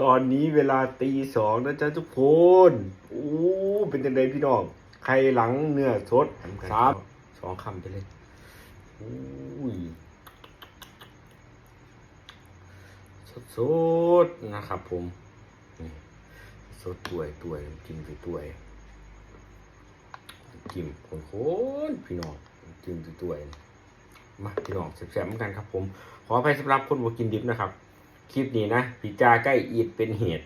ตอนนี้เวลาตีสองนะจ๊ะทุกคนอู้เป็นจังไดพี่น้อง ใครหลังเนื้อสดสามสองคำไปเลยอุ้ยสดสดๆนะครับผมนี่สดตัวยตัวยกินไปตัวยกินคนโคนๆพี่น้องกินไปตัวยมาพี่น้องแซ่บๆเหมือนกันครับผม ขออภัยสำหรับคนบ่กินดิบนะครับ คลิปนี้นะพิจาใกล้อีดเป็นเหตุ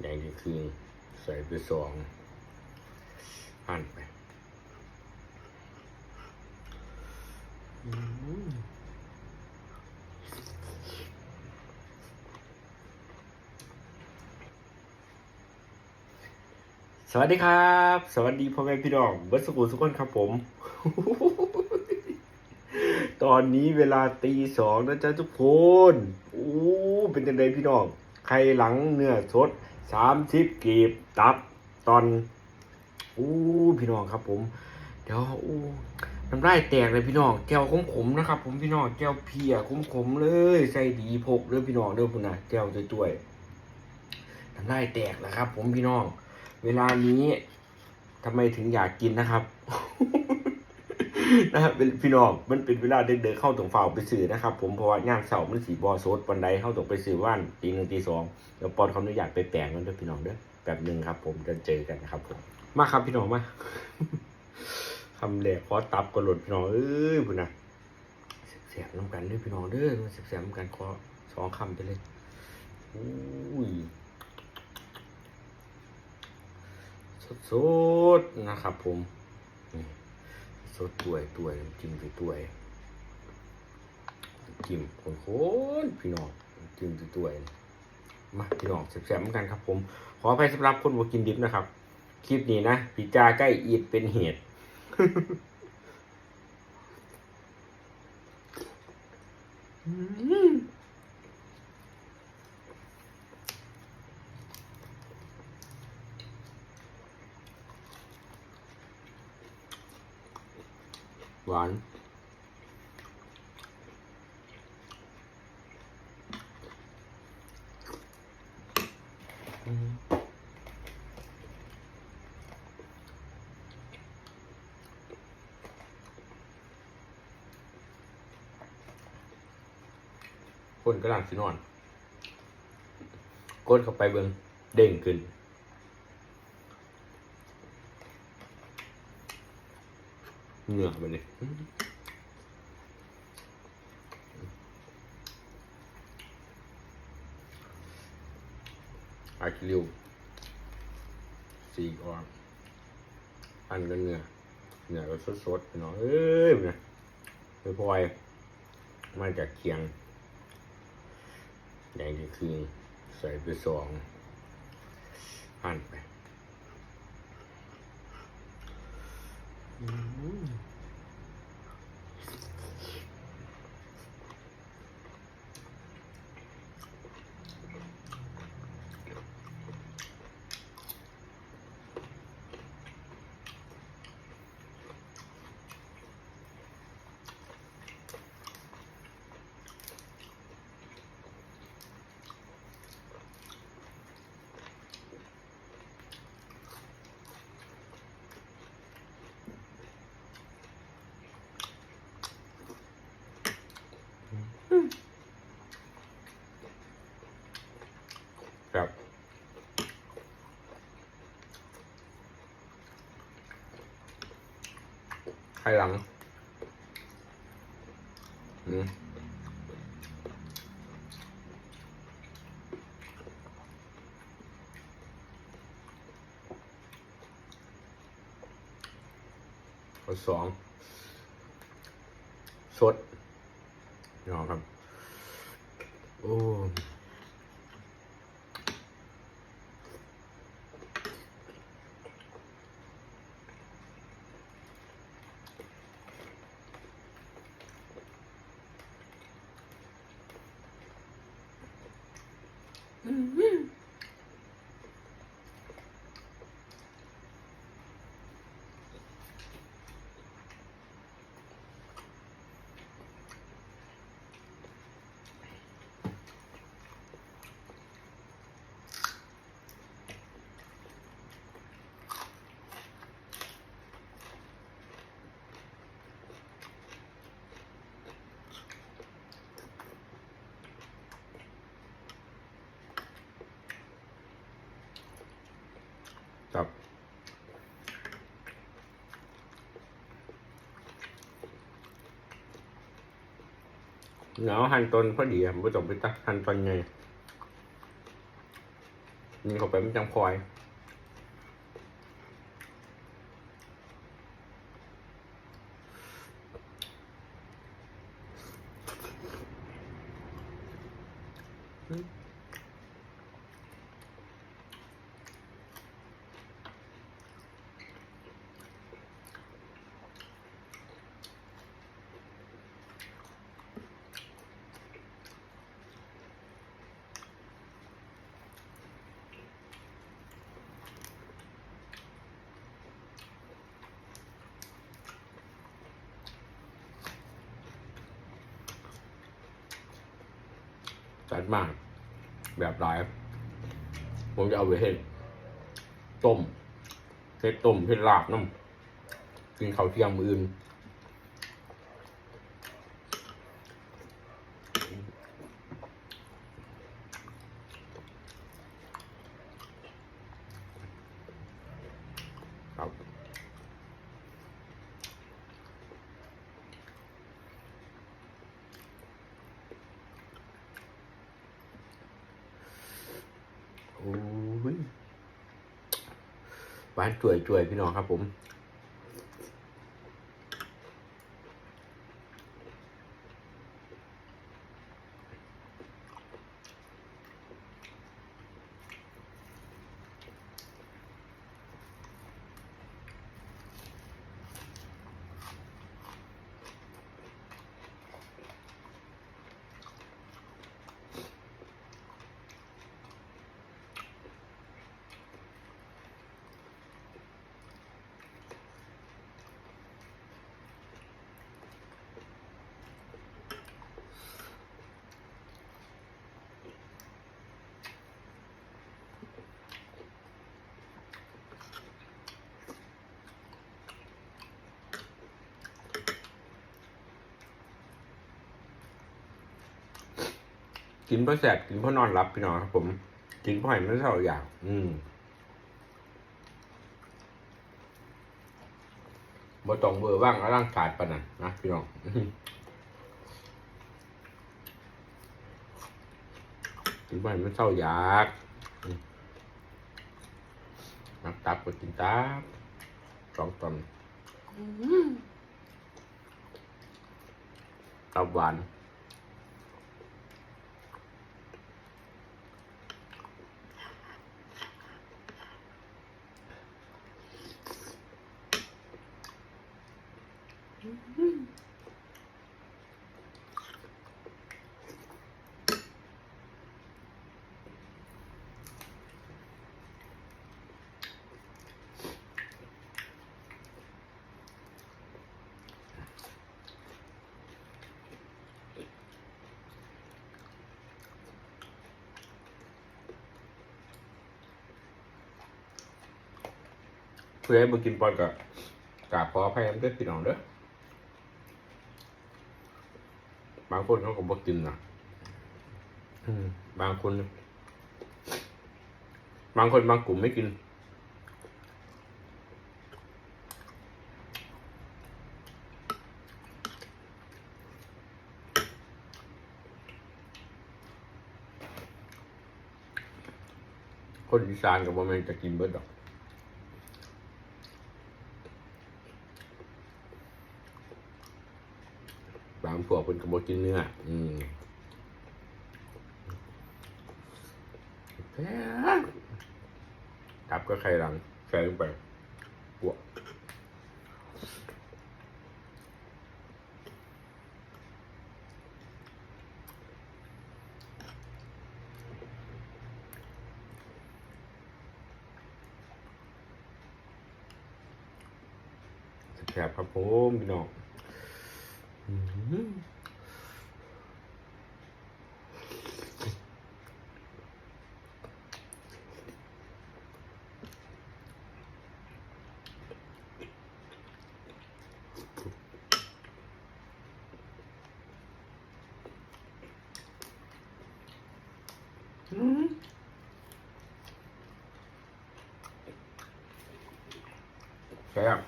แดงคือ ใส่ไปสองหั่นไปสวัสดีครับ สวัสดีพ่อแม่พี่น้องเบิร์ดสกุลสุกคนครับผม ตอนนี้เวลาตีสองนะจ๊ะทุกคนอู้เป็นจังไดพี่น้อง ใครหลังเนื้อสดสามสิบกีบตับตอนอู้พี่น้องครับ ผม เดี๋ยวอู้น้ำลายแตกเลยพี่น้องแก้วขมๆนะครับ ผมพี่น้องแก้วเพียขมๆเลยใส่ดีพกเด้อพี่น้องเด้อพุ่นนะแก้วจ่วยๆน้ำลายแตกแล้วครับ ผมพี่น้อง เวลานี้ทำไมถึงอยากกินนะครับ นะครับเป็นพี่น้องมันเป็นเวลาเดินๆเข้าตรงฝ่าไปสื่อนะครับ ผมเพราะว่างานเสาร์มันสีบอโซดวันใดเข้าตรงไปสื่อว่านตีหนึ่งตีสองเดี๋ยวปอนเขาอนุญาตไปแปลงกันด้วยพี่น้องเด้อแบบหนึ่งครับ ผมจะเจอกันนะครับผมมาครับพี่น้องมาคำแรกขอตับกระหลดพี่น้องเอ้ยพุ่นนะเสียบน้ำกันเด้วยพี่น้องเด้อเสียบๆน้ำกันขอสองคำไปเลยอุ้ยสดๆนะครับผม สดตัวยตัวยจิ้มตัวยจิ้มคนโคนพี่น้องจิ้มไปตัวยมาพี่น้องแซ่บๆเหมือนกันครับ ผม ขออภัยสำหรับคนบ่กินดิบนะครับ คลิปนี้นะพิจาใกล้อีดเป็นเหตุ หวาน คนกำลังสินอน กดเข้าไปเบิงเด้งขึ้น เหงื่อมันเลยอาคิริวสี่ก้อนอันกันเหงื่อเหงื่อก็สดๆพี่น้องเอ้ยเนี่ยไปพลอยมาจากเคียงแดงที่คือใส่ไปสองหั่นไป ใครหลังอืมข้อสองสดนี่น้อครับ โอ้ เนาะหั่นต้นพอดีไม่ต้องไปตักหั่นต้นไงนี่เขาไปมันจังพลอย จัดมาก แบบหลาย ผมจะเอาไปเห็ดต้มเห็ดต้มเห็ดลาบน้ำกินข้าวเที่ยงมืออื่น โอ้ยหวานจ่วยจ่วยๆพี่น้องครับผม กินเพื่อแสบกินเพื่อนอนหลับพี่น้องครับผมกินเพื่อให้มันเท่าอย่าง อืมบ่ต้องเบอร์ว่างร่างกายปานนั้นนะพี่น้องกินเพื่อให้มันเท่าอยากอืมนักตับก็กินตับสองตอนตับหวาน เพื่อให้มากินปอนกับกราบขออภัยมันด้วยพี่น้องเด้อบางคนเขาก็บอกกินนะอืมบางคน บางคนบางกลุ่มไม่กิน คนอีสานกับบ่แม่นจะกินเบิดดอก บางพวกเป็นกระบอกกินเนื้อ อืมแพ้ตับก็ไข่หลังใส่ลงไปพวกแซ่บครับผมพี่น้อง อืมแซ่บ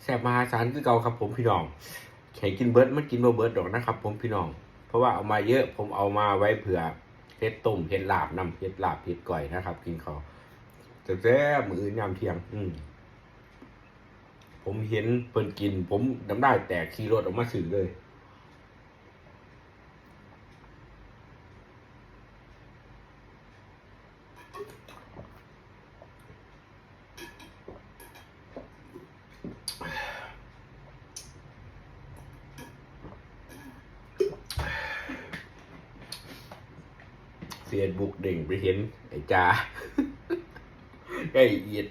แซ่บมหาศาลคือเก่าครับ ผมพี่น้องใครกินเบิร์ดมันกินบ่เบิร์ดดอกนะครับ ผมพี่น้อง เพราะว่าเอามาเยอะผมเอามาไว้เผื่อเฮ็ดต้มเฮ็ดลาบนำเฮ็ดลาบเฮ็ดก่อยนะครับ กินเขาวแซ่บมืออื่นยามเที่ยง อืมผมเห็นเพิ่นกิน ผมน้ำได้แต่ขี่รถออกมาสื่อเลย เฟียบุกเด่งไปเห็น ไอ้จ่าไอ้เอียด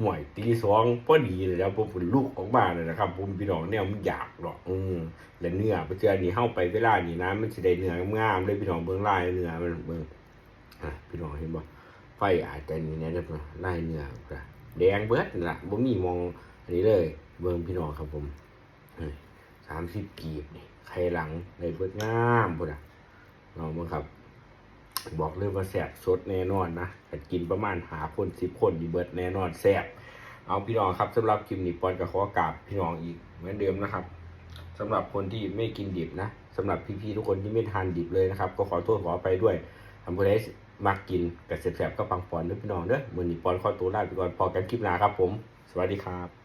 ห่วยตีสองพอดีเลยแล้วผมเป็นลูกของบ้านเลยนะครับผมพี่น้องเนี่ยมันอยากหรอกอืมและเนื้อไปเจอนี่เข้าไปเวลานี่นะมันสิได้เนื้องามเลยพี่น้องเบิ่งลายเนื้อมันเบิ่งอะพี่น้องเห็นบ่ไฟอาจจะนี่นะเด้อลายเนื้อก็แดงเบิดนั่นล่ะบ่มีมองอันนี้เลย เบิ่งพี่น้องครับผมสามสิบกีบนี่ไข่หลังในเบิดงามพุ่นอะ ลองมั้งครับ บอกเลยว่าแซบสดแน่นอนนะแต่กินประมาณหาคนสิบคนดีเบิร์ดแน่นอนแซบเอาพี่น้องครับสำหรับคลิปนี้ปอนกับขอกราบพี่น้องอีกเหมือนเดิมนะครับสำหรับคนที่ไม่กินดิบนะสำหรับพี่ๆทุกคนที่ไม่ทานดิบเลยนะครับ ก็ขอโทษขอไปด้วยทำผู้ใดมักกินกับแซบๆก็ปังปอนเด้อพี่น้องเด้อมือนี้ปอนขอตัวลาไปก่อนพอกันคลิปหน้าครับผม สวัสดีครับ